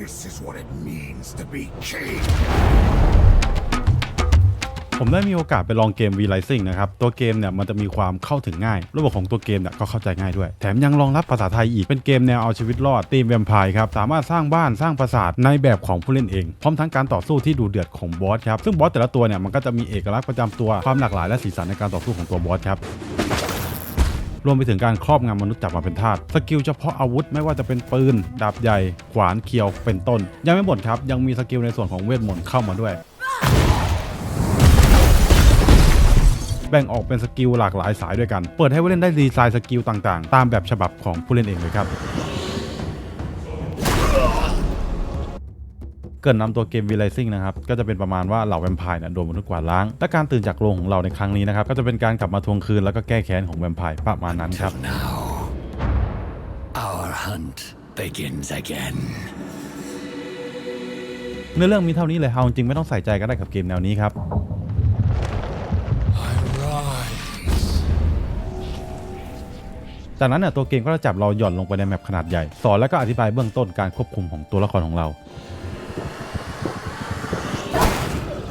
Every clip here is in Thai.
This is what it means to be king. ผมได้มีโอกาสไปลองเกม V Rising นะครับ ตัวเกมเนี่ยมันจะมีความเข้าถึงง่าย ระบบของตัวเกมเนี่ยก็เข้าใจง่ายด้วย แถมยังรองรับภาษาไทยอีก เป็นเกมแนวเอาชีวิตรอด ตีมแวมไพร์ครับ สามารถสร้างบ้านสร้างปราสาทในแบบของผู้เล่นเอง พร้อมทั้งการต่อสู้ที่ดูเดือดของบอสครับ ซึ่งบอสแต่ละตัวเนี่ยมันก็จะมีเอกลักษณ์ประจำตัว ความหลากหลายและสีสันในการต่อสู้ของตัวบอสครับ รวมไปถึงการครอบงำมนุษย์จับมาเป็นทาสสกิลเฉพาะอาวุธไม่ว่าจะเป็นปืน ดาบใหญ่ ขวานเคียวเป็นต้น ยังไม่หมดครับ ยังมีสกิลในส่วนของเวทมนต์เข้ามาด้วยแบ่งออกเป็นสกิลหลากหลายสายด้วยกัน เปิดให้ผู้เล่นได้ดีไซน์สกิลต่างๆ ตามแบบฉบับของผู้เล่นเองเลยครับ เกิดนำตัวเกม V Rising นะครับก็จะเป็นประมาณว่าเหล่าแวมไพร์เนี่ยโดนมนุษย์กวาดล้าง และการตื่นจากโรงของเราในครั้งนี้นะครับก็จะเป็นการกลับมาทวงคืนแล้วก็แก้แค้นของแวมไพร์ประมาณนั้นครับ Now, our hunt begins again. เนื้อเรื่องมีเท่านี้เลยเอาจริงๆไม่ต้องใส่ใจก็ได้กับเกมแนวนี้ครับ I rise. จากนั้นเนี่ยตัวเกมก็จะจับเราหย่อนลงไปในแมปขนาดใหญ่ สอนแล้วก็อธิบายเบื้องต้นการควบคุมของตัวละครของเรา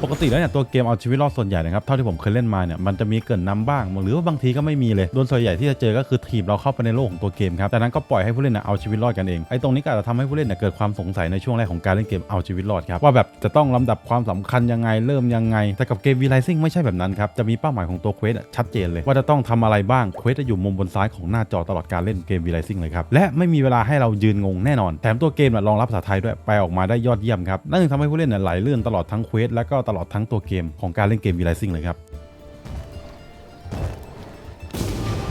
ปกติแล้วเนี่ยตัวเกมเอาชีวิตรอดส่วนใหญ่นะครับเท่าที่ผมเคยเล่นมาเนี่ยมันจะมีเกินนำบ้าง หรือว่าบางทีก็ไม่มีเลยโดนส่วนใหญ่ที่จะเจอก็คือทีมเราเข้าไปในโลกของตัวเกมครับจากนั้นก็ปล่อยให้ผู้เล่นน่ะเอาชีวิตรอดกันเองไอ้ตรงนี้ก็อาจจะทำให้ผู้เล่นเนี่ยเกิดความสงสัยในช่วงแรกของการเล่นเกมเอาชีวิตรอดครับว่าแบบจะต้องลำดับความสำคัญยังไงเริ่มยังไง แต่กับเกม V Rising ไม่ใช่แบบนั้นครับจะมีเป้าหมายของตัวเควสชัดเจนเลย ว่าจะต้องทำอะไรบ้างเควสจะอยู่มุมบนซ้ายของหน้าจอตลอดการเล่นเกม V Rising เลยครับและไม่มีเวลาให้เรายืนงงแน่นอนแถมตัวเกมน่ะรองรับภาษาไทยด้วยแปลออกมาได้ยอดเยี่ยมครับนั่นทำให้ผู้เล่นเนี่ยไหลลื่นตลอดทั้งเควสและก็ตลอดทั้งตัวเกมของการเล่นเกม V Rising เลยครับ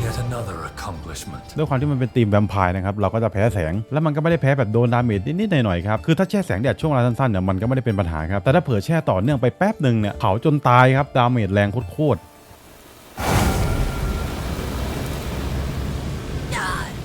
Yet another accomplishment. ด้วยความที่มันเป็นทีมแวมไพร์นะครับ เราก็จะแพ้แสง แล้วมันก็ไม่ได้แพ้แบบโดนดาเมจนิดๆหน่อยๆครับ คือถ้าแช่แสงแดดช่วงเวลาสั้นๆเนี่ยมันก็ไม่ได้เป็นปัญหาครับ แต่ถ้าเผื่อแช่ต่อเนื่องไปแป๊บหนึ่งเนี่ยเผาจนตายครับดาเมจแรงโคตร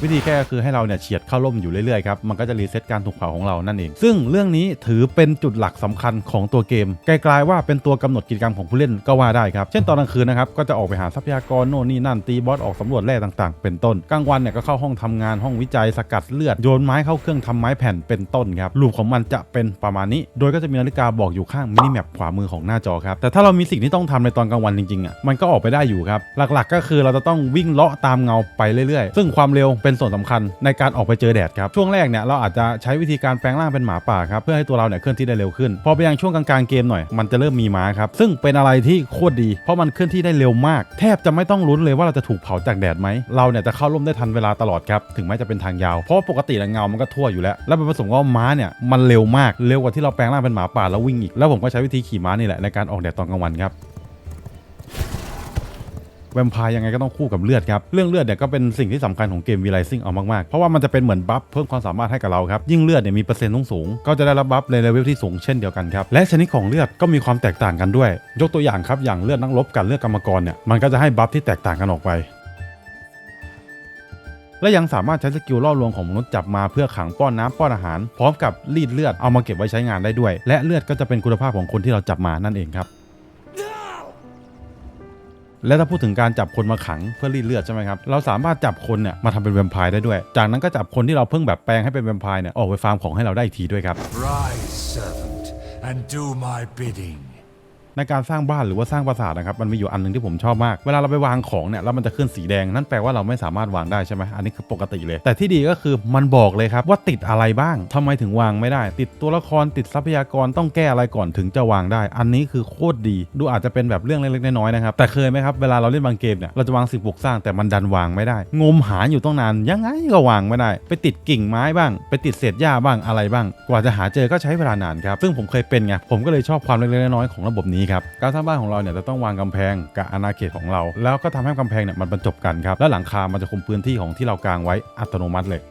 วิธีแก้ก็คือให้เราเนี่ยเฉียดเข้าร่มอยู่เรื่อยๆครับมันก็จะรีเซ็ตการถูกเผาของเรานั่นเอง ซึ่งเรื่องนี้ถือเป็นจุดหลักสำคัญของตัวเกมไกลๆว่าเป็นตัวกำหนดกิจกรรมของผู้เล่นก็ว่าได้ครับ เช่นตอนกลางคืนนะครับก็จะออกไปหาทรัพยากรโน่นนี่นั่นตีบอสออกสำรวจแร่ต่างๆ เป็นต้นกลางวันเนี่ยก็เข้าห้องทำงานห้องวิจัยสกัดเลือดโยนไม้เข้าเครื่องทำไม้แผ่นเป็นต้นครับรูปของมันจะเป็นประมาณนี้ โดยก็จะมีนาฬิกาบอกอยู่ข้างมินิแมปขวามือของหน้าจอครับแต่ถ้าเรามีสิ่งที่ต้องทำในตอนกลางวันจริงๆอะมันก็ออกไปได้อยู่ครับหลักๆ ก็คือเราจะต้องวิ่งเลาะตามเงาไปเรื่อยๆ ซึ่งความเร็วเป็นส่วนสำคัญในการออกไปเจอแดดครับ ช่วงแรกเนี่ยเราอาจจะใช้วิธีการแปลงร่างเป็นหมาป่าครับเพื่อให้ตัวเราเนี่ยเคลื่อนที่ได้เร็วขึ้น พอไปยังช่วงกลางๆเกมหน่อยมันจะเริ่มมีม้าครับซึ่งเป็นอะไรที่โคตรดี เพราะมันเคลื่อนที่ได้เร็วมาก แทบจะไม่ต้องลุ้นเลยว่าเราจะถูกเผาจากแดดไหมเราเนี่ยจะเข้าร่มได้ทันเวลาตลอดครับถึงแม้จะเป็นทางยาวเพราะว่าปกติแล้วเงามันก็ทั่วอยู่แล้วแล้วไปผสมกับว่าม้าเนี่ยมันเร็วมากเร็วกว่าที่เราแปลงร่างเป็นหมาป่าแล้ววิ่งอีกแล้วผมก็ใช้วิธีขี่ม้านี่แหละในการออกแดดตอนกลางวันครับ แวมไพร์ยังไงก็ต้องคู่กับเลือดครับ เรื่องเลือดเนี่ยก็เป็นสิ่งที่สำคัญของเกม V Rising เอามากๆ เพราะว่ามันจะเป็นเหมือนบัฟเพิ่มความสามารถให้กับเราครับ ยิ่งเลือดเนี่ยมีเปอร์เซ็นต์สูงก็จะได้รับบัฟในเลเวลที่สูงเช่นเดียวกันครับและชนิดของเลือดก็มีความแตกต่างกันด้วย ยกตัวอย่างครับอย่างเลือดนักรบกับเลือดกรรมกรเนี่ยมันก็จะให้บัฟที่แตกต่างกันออกไปและยังสามารถใช้สกิลล่อลวงของมนุษย์จับมาเพื่อขังป้อนน้ำป้อนอาหาร พร้อมกับรีดเลือดเอามาเก็บไว้ใช้งานได้ด้วย และเลือดก็จะเป็นคุณภาพของคนที่เราจับมานั่นเองครับ และถ้าพูดถึงการจับคนมาขังเพื่อรีดเลือดใช่ไหมครับ เราสามารถจับคนเนี่ยมาทำเป็นแวมไพร์ได้ด้วย จากนั้นก็จับคนที่เราเพิ่งแบบแปลงให้เป็นแวมไพร์เนี่ยออกไปฟาร์มของให้เราได้อีกทีด้วยครับ Rise, servant, and do my bidding. ในการสร้างบ้านหรือว่าสร้างปราสาทนะครับมันมีอยู่อันหนึงที่ผมชอบมาก เวลาเราไปวางของเนี่ยแล้วมันจะขึ้นสีแดงนั่นแปลว่าเราไม่สามารถวางได้ใช่ไหมอันนี้คือปกติเลย แต่ที่ดีก็คือมันบอกเลยครับว่าติดอะไรบ้างทำไมถึงวางไม่ได้ ติดตัวละครติดทรัพยากรต้องแก้อะไรก่อนถึงจะวางได้ อันนี้คือโคตรดี ดูอาจจะเป็นแบบเรื่องเล็กๆน้อยๆนะครับแต่เคยไหมครับเวลาเราเล่นบางเกมเนี่ยเราจะวางสิ่งปลูกสร้างแต่มันดันวางไม่ได้ งมหาอยู่ต้องนานยังไงก็วางไม่ได้ ไปติดกิ่งไม้บ้าง ไปติดเศษหญ้าบ้างอะไรบ้าง กว่าจะหาเจอก็ใช้เวลานานครับซึ่งผมเคยเป็นไงผมก็เลยชอบความเล็กๆน้อยๆของระบบนี้ครับการสร้างบ้านของเราเนี่ยจะต้องวางกำแพงกับอาณาเขตของเรา แล้วก็ทำให้กำแพงเนี่ยมันบรรจบกันครับแล้วหลังคามันจะคุมพื้นที่ของที่เรากางไว้อัตโนมัติเลย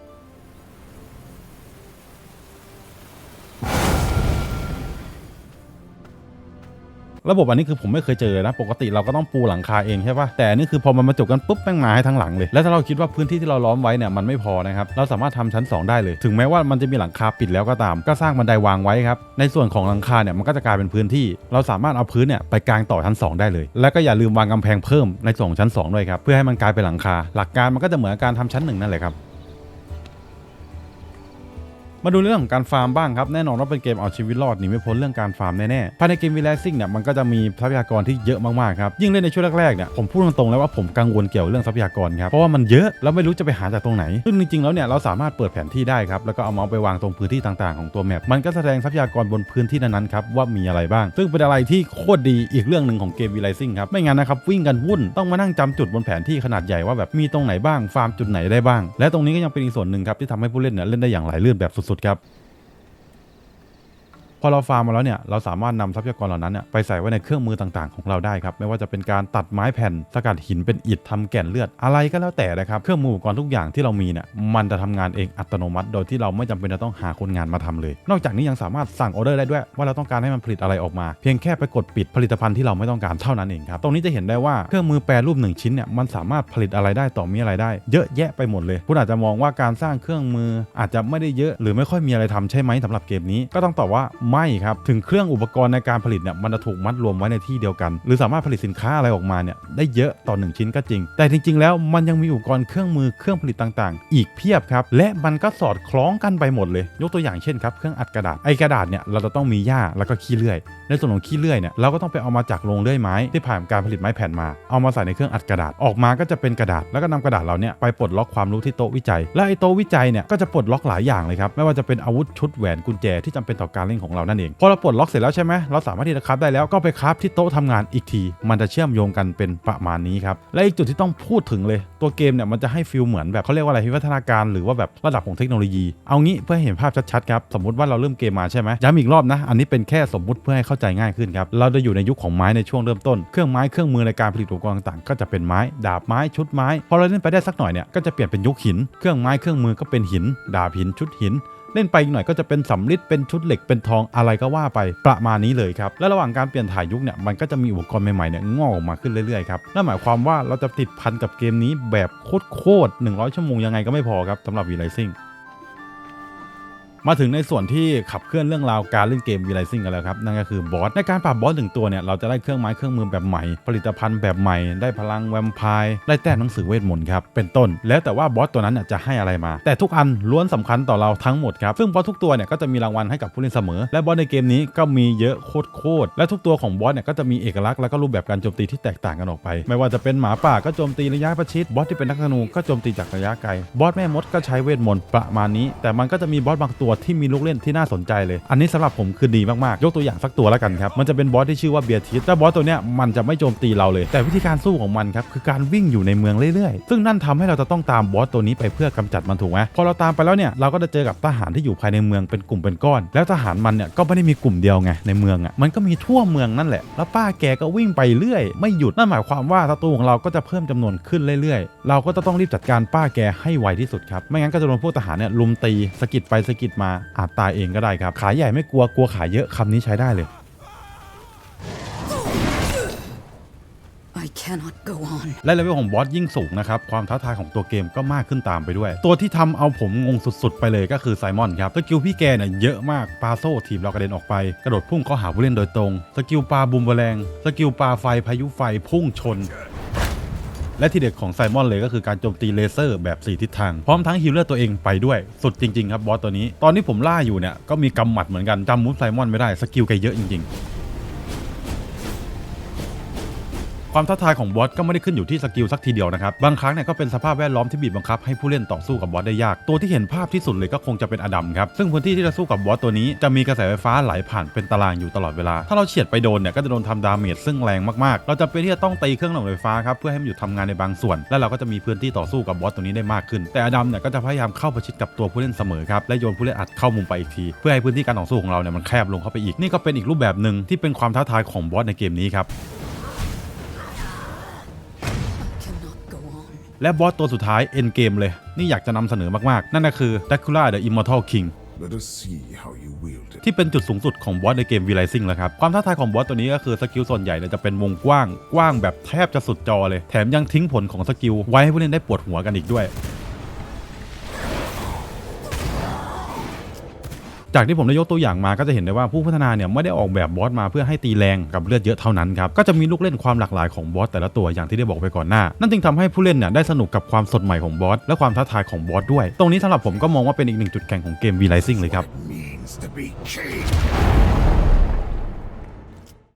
ระบบอันนี้คือผมไม่เคยเจอนะ ปกติเราก็ต้องปูหลังคาเองใช่ปะแต่นี่คือพอมันมาจบกันปุ๊บแม่งมาให้ทั้งหลังเลย แล้วถ้าเราคิดว่าพื้นที่ที่เราล้อมไว้เนี่ยมันไม่พอนะครับ เราสามารถทำชั้น 2 ได้เลย ถึงแม้ว่ามันจะมีหลังคาปิดแล้วก็ตาม ก็สร้างบันไดวางไว้ครับ ในส่วนของหลังคาเนี่ยมันก็จะกลายเป็นพื้นที่ เราสามารถเอาพื้นเนี่ยไปกางต่อชั้น 2 ได้เลย แล้วก็อย่าลืมวางกำแพงเพิ่มในส่วนของชั้น2ด้วยครับ เพื่อให้มันกลายเป็นหลังคา หลักการมันก็จะเหมือนการทำชั้นหนึ่งนั่นแหละครับ มาดูเรื่องของการฟาร์มบ้างครับ แน่นอนว่าเป็นเกมเอาชีวิตรอดหนีไม่พ้นเรื่องการฟาร์มแน่ๆภายในเกมวีแลซิ่งเนี่ยมันก็จะมีทรัพยากรที่เยอะมากๆครับยิ่งเล่นในช่วงแรกๆเนี่ยผมพูดตรงๆแล้วว่าผมกังวลเกี่ยวเรื่องทรัพยากรครับเพราะว่ามันเยอะแล้วไม่รู้จะไปหาจากตรงไหน ซึ่งจริงๆแล้วเนี่ยเราสามารถเปิดแผนที่ได้ครับแล้วก็เอาเมาส์ไปวางตรงพื้นที่ต่างๆของตัวแมปมันก็แสดงทรัพยากรบนพื้นที่นั้นๆครับว่ามีอะไรบ้าง ซึ่งเป็นอะไรที่โคตรดีอีกเรื่องหนึ่งของเกมวีไลซิ่งครับไม่งั้นนะครับวิ่งกันวุ่นต้องมานั่งจำจุดบนแผนที่ขนาดใหญ่ว่าแบบมีตรงไหนบ้างฟาร์มจุดไหนได้บ้าง และตรงนี้ก็ยังเป็นอีกส่วนหนึ่งครับที่ทำให้ผู้เล่นเนี่ยเล่นได้อย่างไหลลื่นแบบสุดสุดครับ พอเราฟาร์มมาแล้วเนี่ยเราสามารถนำทรัพยากรเหล่านั้นเนี่ยไปใส่ไว้ในเครื่องมือต่างๆ ของเราได้ครับไม่ว่าจะเป็นการตัดไม้แผ่นสกัดหินเป็นอิฐทำแก่นเลือดอะไรก็แล้วแต่นะครับเครื่องมืออุปกรณ์ทุกอย่างที่เรามีเนี่ยมันจะทำงานเองอัตโนมัติ โดยที่เราไม่จำเป็นจะต้องหาคนงานมาทำเลย นอกจากนี้ยังสามารถสั่งออเดอร์ได้ด้วย ว่าเราต้องการให้มันผลิตอะไรออกมา เพียงแค่ไปกดปิดผลิตภัณฑ์ที่เราไม่ต้องการเท่านั้นเองครับตรงนี้จะเห็นได้ว่าเครื่องมือแปรรูปหนึ่งชิ้นเนี่ยมันสามารถผลิตอะไรได้ต่อมีอะไรได้ เยอะแยะไปหมดเลย คุณอาจจะมองว่าการสร้างเครื่องมืออาจจะไม่ได้เยอะ หรือไม่ค่อยมีอะไรทำใช่ไหมสำหรับเกมนี้ก็ต้องตอบว่าไม่ครับ ถึงเครื่องอุปกรณ์ในการผลิตเนี่ยมันจะถูกมัดรวมไว้ในที่เดียวกัน หรือสามารถผลิตสินค้าอะไรออกมาเนี่ยได้เยอะต่อหนึ่งชิ้นก็จริง แต่จริง ๆ แล้วมันยังมีอุปกรณ์เครื่องมือเครื่องผลิตต่างๆ อีกเพียบครับ และมันก็สอดคล้องกันไปหมดเลย ยกตัวอย่างเช่นครับเครื่องอัดกระดาษ ไอกระดาษเนี่ยเราจะต้องมีหญ้าแล้วก็ขี้เลื่อย ในส่วนของขี้เลื่อยเนี่ยเราก็ต้องไปเอามาจากโรงเลื่อยไม้ที่ผ่านการผลิตไม้แผ่นมา เอามาใส่ในเครื่องอัดกระดาษ ออกมาก็จะเป็นกระดาษ แล้วก็นำกระดาษเราเนี่ยไปปลดล็อกความรู้ที่โต๊ะวิจัย และไอโต๊ะวิจัยเนี่ยก็จะปลดล็อกหลายอย่างเลยครับ ไม่ว่าจะเป็นอาวุธชุดแหวนกุญแจที่จำเป็นต่อการเล่นของเรานั่นเองพอเราปลดล็อกเสร็จแล้วใช่ไหมเราสามารถที่จะคราฟได้แล้วก็ไปคราฟที่โต๊ะทำงานอีกที มันจะเชื่อมโยงกันเป็นประมาณนี้ครับและอีกจุดที่ต้องพูดถึงเลย ตัวเกมเนี่ยมันจะให้ฟิลเหมือนแบบเขาเรียกว่าอะไรวิวัฒนาการหรือว่าแบบระดับของเทคโนโลยี เอางี้เพื่อให้เห็นภาพชัดๆครับสมมติว่าเราเริ่มเกมมาใช่ไหมย้ำอีกรอบนะอันนี้เป็นแค่สมมุติเพื่อให้เข้าใจง่ายขึ้นครับเราจะอยู่ในยุคของไม้ในช่วงเริ่มต้นเครื่องไม้เครื่องมือในการผลิตอุปกรณ์ต่างๆก็จะเป็นไม้ ดาบไม้ชุดไม้พอเราเล่นไปได้สักหน่อยเนี่ยก็จะเปลี่ยนเป็นยุคหิน เครื่องไม้เครื่องมือก็เป็นหิน ดาบหินชุดหิน เล่นไปอีกหน่อยก็จะเป็นสำริดเป็นชุดเหล็กเป็นทองอะไรก็ว่าไปประมาณนี้เลยครับและระหว่างการเปลี่ยนถ่ายยุคเนี่ยมันก็จะมีอุปกรณ์ใหม่ๆเนี่ยงอกออกมาขึ้นเรื่อยๆครับนั่นหมายความว่าเราจะติดพันกับเกมนี้แบบโคตรๆ100 ชั่วโมงยังไงก็ไม่พอครับสำหรับวีไลซิ่ง มาถึงในส่วนที่ขับเคลื่อนเรื่องราวการเล่นเกมวีไลซิ่งกันแล้วครับนั่นก็คือบอสในการปรับบอสหนึ่งตัวเนี่ยเราจะได้เครื่องไม้เครื่องมือแบบใหม่ ผลิตภัณฑ์แบบใหม่ ได้พลังแวมไพร์ได้แต้มหนังสือเวทมนต์ครับเป็นต้น แล้วแต่ว่าบอสตัวนั้นจะให้อะไรมา แต่ทุกอันล้วนสำคัญต่อเราทั้งหมดครับซึ่งบอสทุกตัวเนี่ยก็จะมีรางวัลให้กับผู้เล่นเสมอ และบอสในเกมนี้ก็มีเยอะโคตรๆและทุกตัวของบอสเนี่ยก็จะมีเอกลักษณ์และก็รูปแบบการโจมตีที่แตกต่างกันออกไป ไม่ว่าจะเป็นหมาป่าก็โจมตีระยะประชิดบอสที่เป็นนักธนูก็โจมตีจากระยะไกลบอสแม่มดก็ใช้เวทมนต์ประมาณนี้ แต่มันก็จะมีบอสบางตัวที่มีลูกเล่นที่น่าสนใจเลย อันนี้สำหรับผมคือดีมากๆ ยกตัวอย่างสักตัวแล้วกันครับ มันจะเป็นบอสที่ชื่อว่าเบียร์ทิสแต่บอสตัวเนี้ยมันจะไม่โจมตีเราเลย แต่วิธีการสู้ของมันครับคือการวิ่งอยู่ในเมืองเรื่อยๆ ซึ่งนั่นทำให้เราจะต้องตามบอสตัวนี้ไปเพื่อกำจัดมันถูกไหมพอเราตามไปแล้วเนี่ยเราก็จะเจอกับทหารที่อยู่ภายในเมืองเป็นกลุ่มเป็นก้อน แล้วทหารมันเนี่ยก็ไม่ได้มีกลุ่มเดียวไงในเมืองอะมันก็มีทั่วเมืองนั่นแหละ แล้วป้าแกก็วิ่งไปเรื่อย ไม่หยุดนั่นหมายความว่าศัตรูของเราก็จะเพิ่มจำนวนขึ้นเรื่อยๆ เราก็จะต้องรีบจัดการป้าแกให้ไวที่สุดครับไม่งั้นก็จะโดนพวกทหารเนี่ยลุมตีสกิดไปสกิดมาอาจตายเองก็ได้ครับ ขายใหญ่ไม่กลัวกลัวขายเยอะคำนี้ใช้ได้เลย I cannot go on. และเลเวลของบอสยิ่งสูงนะครับ ความท้าทายของตัวเกมก็มากขึ้นตามไปด้วย ตัวที่ทำเอาผมงงสุดๆ ไปเลยก็คือไซมอนครับ สกิลพี่แกเนี่ยเยอะมาก ปาโซ่ทีมเรากระเด็นออกไป กระโดดพุ่งเข้าหาผู้เล่นโดยตรง สกิลปาบูมเบอแรงสกิลปาไฟพายุไฟพุ่งชน และที่เด็ดของไซมอนเลยก็คือการโจมตีเลเซอร์แบบ 4 ทิศทาง พร้อมทั้งฮิลเลอร์ตัวเองไปด้วย สุดจริงๆครับบอสตัวนี้ ตอนนี้ผมล่าอยู่เนี่ยก็มีกำหมัดเหมือนกันจำมูฟไซมอนไม่ได้สกิลแกเยอะจริงๆ ความท้าทายของบอสก็ไม่ได้ขึ้นอยู่ที่สกิลสักทีเดียวนะครับบางครั้งเนี่ยก็เป็นสภาพแวดล้อมที่บีบบังคับให้ผู้เล่นต่อสู้กับบอสได้ยากตัวที่เห็นภาพที่สุดเลยก็คงจะเป็นอดัมครับซึ่งพื้นที่ที่จะสู้กับบอสตัวนี้จะมีกระแสไฟฟ้าไหลผ่านเป็นตารางอยู่ตลอดเวลา ถ้าเราเฉียดไปโดนเนี่ยก็จะโดนทำดาเมจซึ่งแรงมากๆ เราจะเป็นที่จะต้องตีเครื่องหน่วงไฟฟ้าครับเพื่อให้มันหยุดทำงานในบางส่วน และเราก็จะมีพื้นที่ต่อสู้กับบอสตัวนี้ได้มากขึ้น แต่อดัมเนี่ยก็จะพยายามเข้าประชิดกับตัวผู้เล่นเสมอครับและโยนผู้เล่นอัดเข้ามุมไปอีกที เพื่อให้พื้นที่การต่อสู้ของเราเนี่ยมันแคบลงเข้าไปอีกนี่ก็เป็นอีกรูปแบบหนึ่งที่เป็นความท้าทายของบอสในเกมนี้ครับ และบอสตัวสุดท้ายเอ็นเกมเลย นี่อยากจะนำเสนอมาก ๆ นั่นก็คือ Dracula the Immortal King Let us see how you wield it. ที่เป็นจุดสูงสุดของบอสในเกม V Rising แล้วครับ ความท้าทายของบอสตัวนี้ก็คือสกิลส่วนใหญ่เนี่ยจะเป็นวงกว้าง กว้างแบบแทบจะสุดจอเลย แถมยังทิ้งผลของสกิลไว้ให้ผู้เล่นได้ปวดหัวกันอีกด้วย จากที่ผมได้ยกตัวอย่างมาก็จะเห็นได้ว่าผู้พัฒนาเนี่ยไม่ได้ออกแบบบอสมาเพื่อให้ตีแรงกับเลือดเยอะเท่านั้นครับก็จะมีลูกเล่นความหลากหลายของบอสแต่ละตัวอย่างที่ได้บอกไปก่อนหน้า นั่นจึงทำให้ผู้เล่นเนี่ยได้สนุกกับความสดใหม่ของบอสและความท้าทายของบอสด้วย ตรงนี้สำหรับผมก็มองว่าเป็นอีกหนึ่งจุดแข็งของเกม V Rising เลยครับ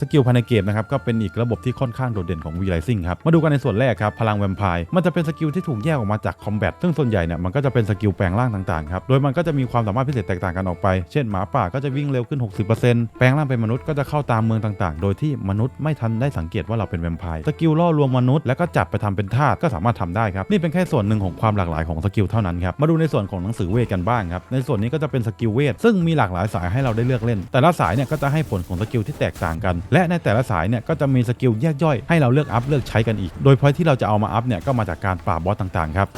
สกิลภายในเกมนะครับก็เป็นอีกระบบที่ค่อนข้างโดดเด่นของ V Rising ครับมาดูกันในส่วนแรกครับพลังแวมไพร์มันจะเป็นสกิลที่ถูกแยกออกมาจากคอมแบทซึ่งส่วนใหญ่เนี่ยมันก็จะเป็นสกิลแปลงร่างต่างๆครับโดยมันก็จะมีความสามารถพิเศษแตกต่างกันออกไปเช่นหมาป่าก็จะวิ่งเร็วขึ้น 60%แปลงร่างเป็นมนุษย์ก็จะเข้าตามเมืองต่างๆ โดยที่มนุษย์ไม่ทันได้สังเกตว่าเราเป็นแวมไพร์สกิลล่อลวงมนุษย์แล้วก็จับไปทำเป็นทาสก็สามารถทำได้ครับนี่เป็นแค่ส่วนหนึ่งของความหลากหลายของสกิลเท่านั้นครับมาดูในส่วนของหนังสือเวทกันบ้างครับในส่วนนี้ก็จะเป็นสกิลเวทซึ่งมีหลากหลายสายให้เราได้เลือกเล่น แต่ละสายเนี่ยก็จะให้ผลของสกิลที่แตกต่างกันและในแต่ละสายเนี่ยก็จะมีสกิลแยกย่อยให้เราเลือกอัพเลือกใช้กันอีก โดยพอยที่เราจะเอามาอัพเนี่ยก็มาจากการปราบบอสต่างๆครับ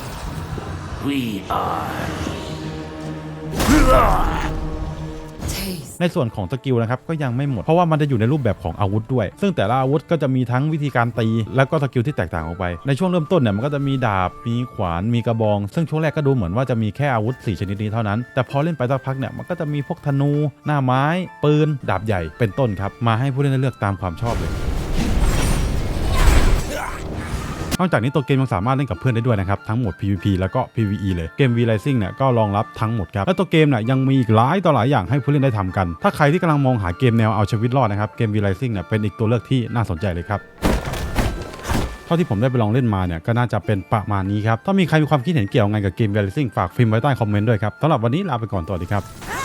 Taste. ในส่วนของสกิลนะครับก็ยังไม่หมด เพราะว่ามันจะอยู่ในรูปแบบของอาวุธด้วย ซึ่งแต่ละอาวุธก็จะมีทั้งวิธีการตี แล้วก็สกิลที่แตกต่างออกไป ในช่วงเริ่มต้นเนี่ยมันก็จะมีดาบ มีขวาน มีกระบอง ซึ่งช่วงแรกก็ดูเหมือนว่าจะมีแค่อาวุธ 4 ชนิดนี้เท่านั้น แต่พอเล่นไปสักพักเนี่ยมันก็จะมีพวกธนู หน้าไม้ ปืน ดาบใหญ่ เป็นต้นครับ มาให้ผู้เล่นได้เลือกตามความชอบเลย นอกจากนี้ตัวเกมยังสามารถเล่นกับเพื่อนได้ด้วยนะครับทั้งหมด PVP แล้วก็ PVE เลยเกม V Rising เนี่ยก็รองรับทั้งหมดครับและตัวเกมเนี่ยยังมีอีกหลายต่อหลายอย่างให้ผู้เล่นได้ทำกัน ถ้าใครที่กำลังมองหาเกมแนวเอาชีวิตรอดนะครับเกม V Rising เนี่ยเป็นอีกตัวเลือกที่น่าสนใจเลยครับเท่าที่ผมได้ไปลองเล่นมาเนี่ยก็น่าจะเป็นประมาณนี้ครับ ถ้ามีใครมีความคิดเห็นเกี่ยวกับไงกับเกม V Rising ฝากพิมพ์ไว้ใต้คอมเมนต์ด้วยครับสำหรับวันนี้ลาไปก่อนตัวสดีครับ